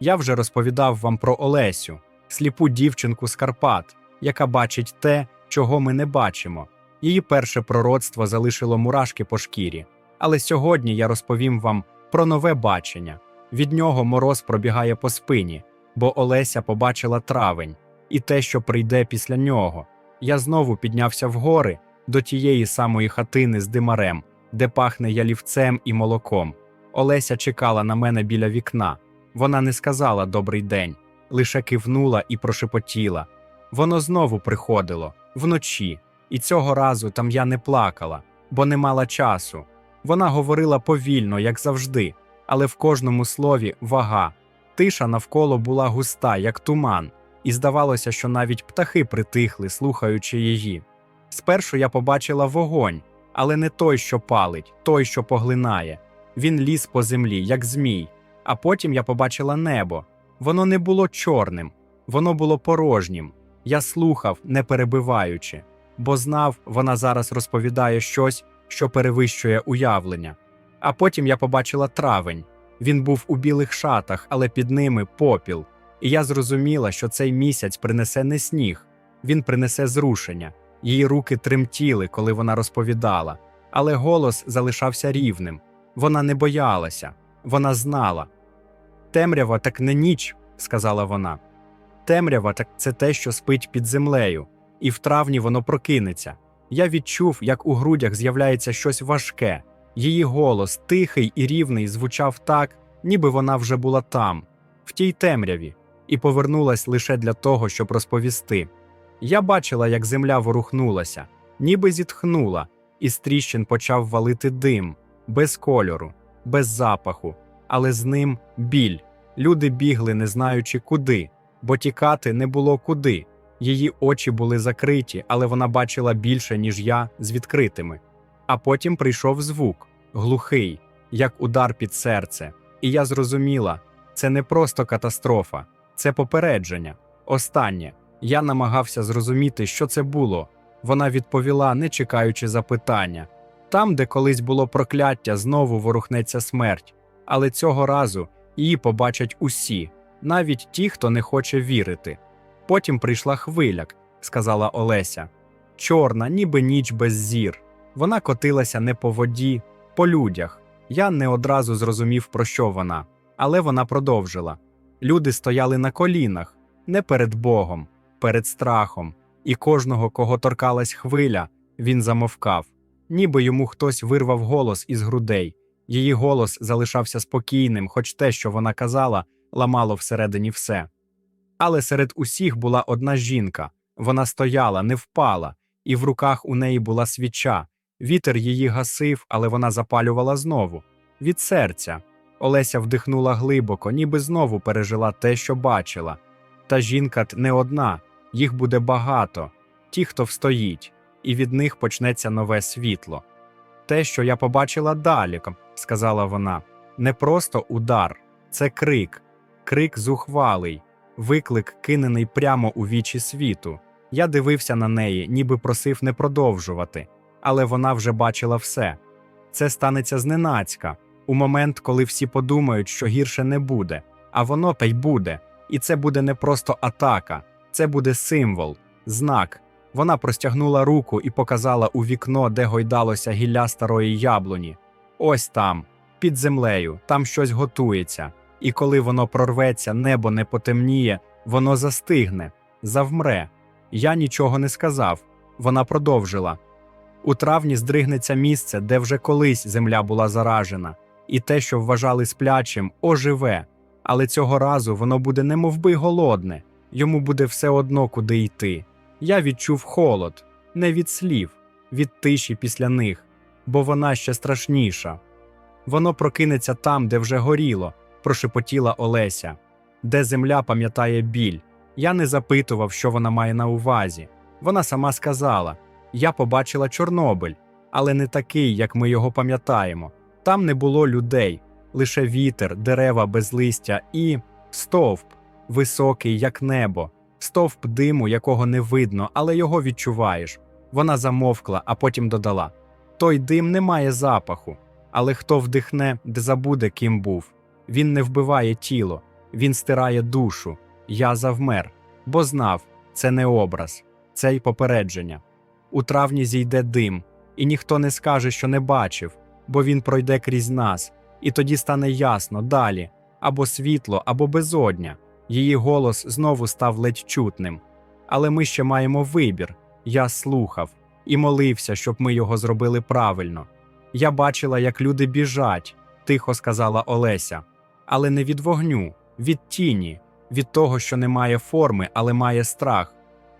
Я вже розповідав вам про Олесю, сліпу дівчинку з Карпат, яка бачить те, чого ми не бачимо. Її перше пророцтво залишило мурашки по шкірі. Але сьогодні я розповім вам про нове бачення. Від нього мороз пробігає по спині, бо Олеся побачила травень і те, що прийде після нього. Я знову піднявся вгори до тієї самої хатини з димарем, де пахне ялівцем і молоком. Олеся чекала на мене біля вікна. Вона не сказала добрий день, лише кивнула і прошепотіла. Воно знову приходило вночі, і цього разу там я не плакала, бо не мала часу. Вона говорила повільно, як завжди, але в кожному слові вага. Тиша навколо була густа, як туман, і здавалося, що навіть птахи притихли, слухаючи її. Спершу я побачила вогонь, але не той, що палить, той, що поглинає. Він ліз по землі, як змій. А потім я побачила небо. Воно не було чорним, воно було порожнім. Я слухав, не перебиваючи, бо знав, вона зараз розповідає щось, що перевищує уявлення. А потім я побачила травень. Він був у білих шатах, але під ними попіл. І я зрозуміла, що цей місяць принесе не сніг, він принесе зрушення. Її руки тремтіли, коли вона розповідала, але голос залишався рівним. Вона не боялася, вона знала. Темрява так не ніч, сказала вона. Темрява так це те, що спить під землею, і в травні воно прокинеться. Я відчув, як у грудях з'являється щось важке. Її голос, тихий і рівний, звучав так, ніби вона вже була там, в тій темряві, і повернулась лише для того, щоб розповісти. Я бачила, як земля ворухнулася, ніби зітхнула, і з тріщин почав валити дим, без кольору, без запаху, але з ним біль. Люди бігли, не знаючи куди, бо тікати не було куди. Її очі були закриті, але вона бачила більше, ніж я, з відкритими. А потім прийшов звук глухий, як удар під серце. І я зрозуміла, це не просто катастрофа, це попередження. Останнє. Я намагався зрозуміти, що це було. Вона відповіла, не чекаючи запитання. Там, де колись було прокляття, знову ворухнеться смерть, але цього разу її побачать усі, навіть ті, хто не хоче вірити. Потім прийшла хвиля, сказала Олеся. Чорна, ніби ніч без зір. Вона котилася не по воді, по людях. Я не одразу зрозумів, про що вона, але вона продовжила. Люди стояли на колінах, не перед Богом, перед страхом, і кожного, кого торкалась хвиля, він замовкав, ніби йому хтось вирвав голос із грудей. Її голос залишався спокійним, хоч те, що вона казала, ламало всередині все. Але серед усіх була одна жінка. Вона стояла, не впала, і в руках у неї була свіча. Вітер її гасив, але вона запалювала знову. Від серця. Олеся вдихнула глибоко, ніби знову пережила те, що бачила. Та жінка не одна, їх буде багато, ті, хто встоїть, і від них почнеться нове світло. Те, що я побачила далі, сказала вона, не просто удар, це крик, крик зухвалий, виклик, кинений прямо у вічі світу. Я дивився на неї, ніби просив не продовжувати, але вона вже бачила все. Це станеться зненацька, у момент, коли всі подумають, що гірше не буде, а воно та й буде. І це буде не просто атака, це буде символ, знак. Вона простягнула руку і показала у вікно, де гойдалося гілля старої яблуні. Ось там, під землею, там щось готується, і коли воно прорветься, небо не потемніє, воно застигне, завмре. Я нічого не сказав. Вона продовжила. У травні здригнеться місце, де вже колись земля була заражена, і те, що вважали сплячим, оживе. Але цього разу воно буде немовби голодне, йому буде все одно куди йти. Я відчув холод, не від слів, від тиші після них, бо вона ще страшніша. Воно прокинеться там, де вже горіло, прошепотіла Олеся, де земля пам'ятає біль. Я не запитував, що вона має на увазі. Вона сама сказала: Я побачила Чорнобиль, але не такий, як ми його пам'ятаємо. Там не було людей, лише вітер, дерева без листя і стовп, високий, як небо, стовп диму, якого не видно, але його відчуваєш. Вона замовкла, а потім додала: Той дим не має запаху, але хто вдихне, де забуде, ким був. Він не вбиває тіло, він стирає душу. Я завмер, бо знав, це не образ, це й попередження. У травні зійде дим, і ніхто не скаже, що не бачив, бо він пройде крізь нас, і тоді стане ясно далі або світло, або безодня. Її голос знову став ледь чутним. Але ми ще маємо вибір. Я слухав і молився, щоб ми його зробили правильно. Я бачила, як люди біжать, тихо сказала Олеся, але не від вогню, від тіні, від того, що не має форми, але має страх.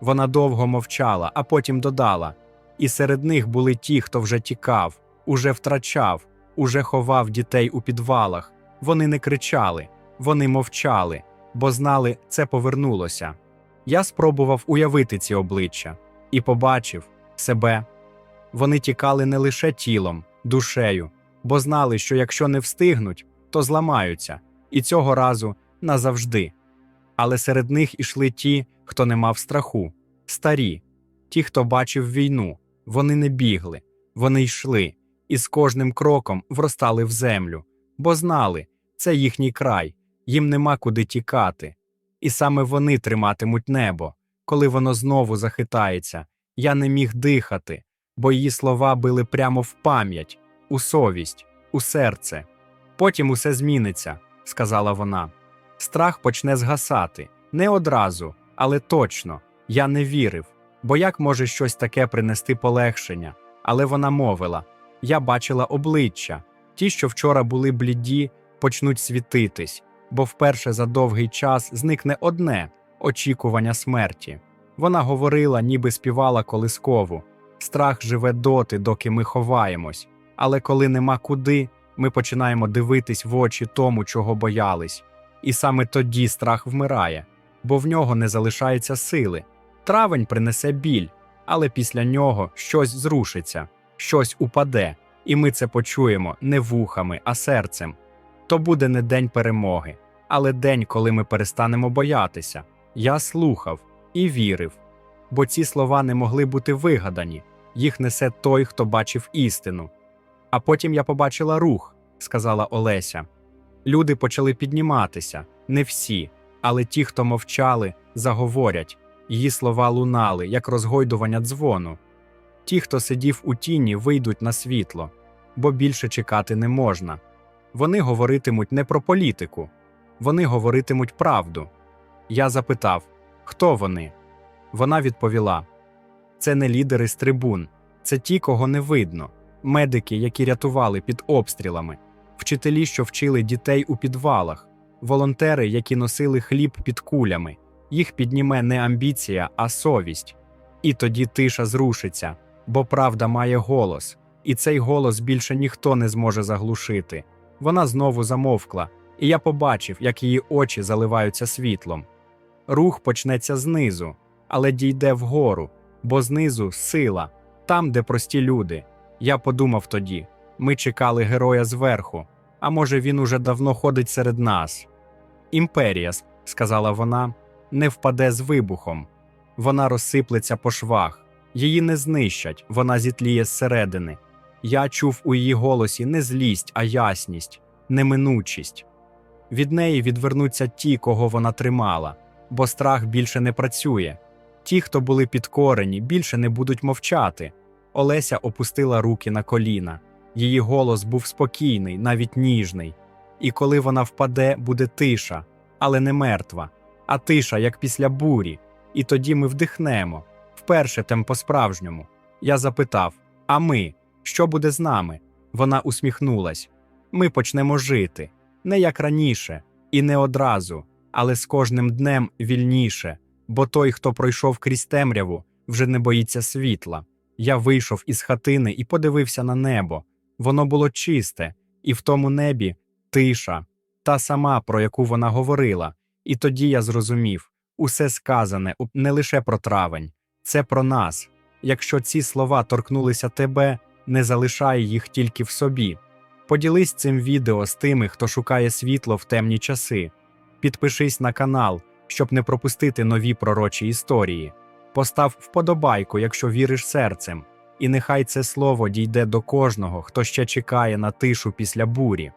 Вона довго мовчала, а потім додала: і серед них були ті, хто вже тікав, уже втрачав, уже ховав дітей у підвалах. Вони не кричали, вони мовчали, бо знали, це повернулося. Я спробував уявити ці обличчя і побачив себе. Вони тікали не лише тілом, душею, бо знали, що якщо не встигнуть, то зламаються, і цього разу назавжди. Але серед них ішли ті, хто не мав страху, старі, ті, хто бачив війну, вони не бігли, вони йшли, і з кожним кроком вростали в землю, бо знали, це їхній край, їм нема куди тікати. І саме вони триматимуть небо, коли воно знову захитається. Я не міг дихати, бо її слова били прямо в пам'ять, у совість, у серце. Потім усе зміниться, сказала вона. Страх почне згасати не одразу, але точно. Я не вірив, бо як може щось таке принести полегшення? Але вона мовила: я бачила обличчя, ті, що вчора були бліді, почнуть світитись, бо вперше за довгий час зникне одне очікування смерті. Вона говорила, ніби співала колискову. Страх живе доти, доки ми ховаємось, але коли нема куди, ми починаємо дивитись в очі тому, чого боялись. І саме тоді страх вмирає, бо в нього не залишається сили. Травень принесе біль, але після нього щось зрушиться, щось упаде, і ми це почуємо не вухами, а серцем. То буде не день перемоги, але день, коли ми перестанемо боятися. Я слухав і вірив, бо ці слова не могли бути вигадані, їх несе той, хто бачив істину. А потім я побачила рух, сказала Олеся. Люди почали підніматися, не всі, але ті, хто мовчали, заговорять. Її слова лунали, як розгойдування дзвону. Ті, хто сидів у тіні, вийдуть на світло, бо більше чекати не можна. Вони говоритимуть не про політику, вони говоритимуть правду. Я запитав, хто вони? Вона відповіла: це не лідери з трибун, це ті, кого не видно, медики, які рятували під обстрілами, вчителі, що вчили дітей у підвалах, волонтери, які носили хліб під кулями. Їх підніме не амбіція, а совість. І тоді тиша зрушиться, бо правда має голос, і цей голос більше ніхто не зможе заглушити. Вона знову замовкла, і я побачив, як її очі заливаються світлом. Рух почнеться знизу, але дійде вгору, бо знизу сила, там, де прості люди. Я подумав тоді ми чекали героя зверху, а може, він уже давно ходить серед нас. Імперія, сказала вона, не впаде з вибухом. Вона розсиплеться по швах, її не знищать, вона зітліє зсередини. Я чув у її голосі не злість, а ясність, неминучість. Від неї відвернуться ті, кого вона тримала, бо страх більше не працює. Ті, хто були підкорені, більше не будуть мовчати. Олеся опустила руки на коліна. Її голос був спокійний, навіть ніжний. І коли вона впаде, буде тиша, але не мертва, а тиша, як після бурі. І тоді ми вдихнемо, вперше тем по-справжньому. Я запитав: А ми, що буде з нами? Вона усміхнулась. Ми почнемо жити, не як раніше, і не одразу, але з кожним днем вільніше, бо той, хто пройшов крізь темряву, вже не боїться світла. Я вийшов із хатини і подивився на небо. Воно було чисте, і в тому небі тиша, та сама, про яку вона говорила. І тоді я зрозумів усе сказане не лише про травень, це про нас. Якщо ці слова торкнулися тебе, не залишай їх тільки в собі. Поділись цим відео з тими, хто шукає світло в темні часи. Підпишись на канал, щоб не пропустити нові пророчі історії. Постав вподобайку, якщо віриш серцем, і нехай це слово дійде до кожного, хто ще чекає на тишу після бурі.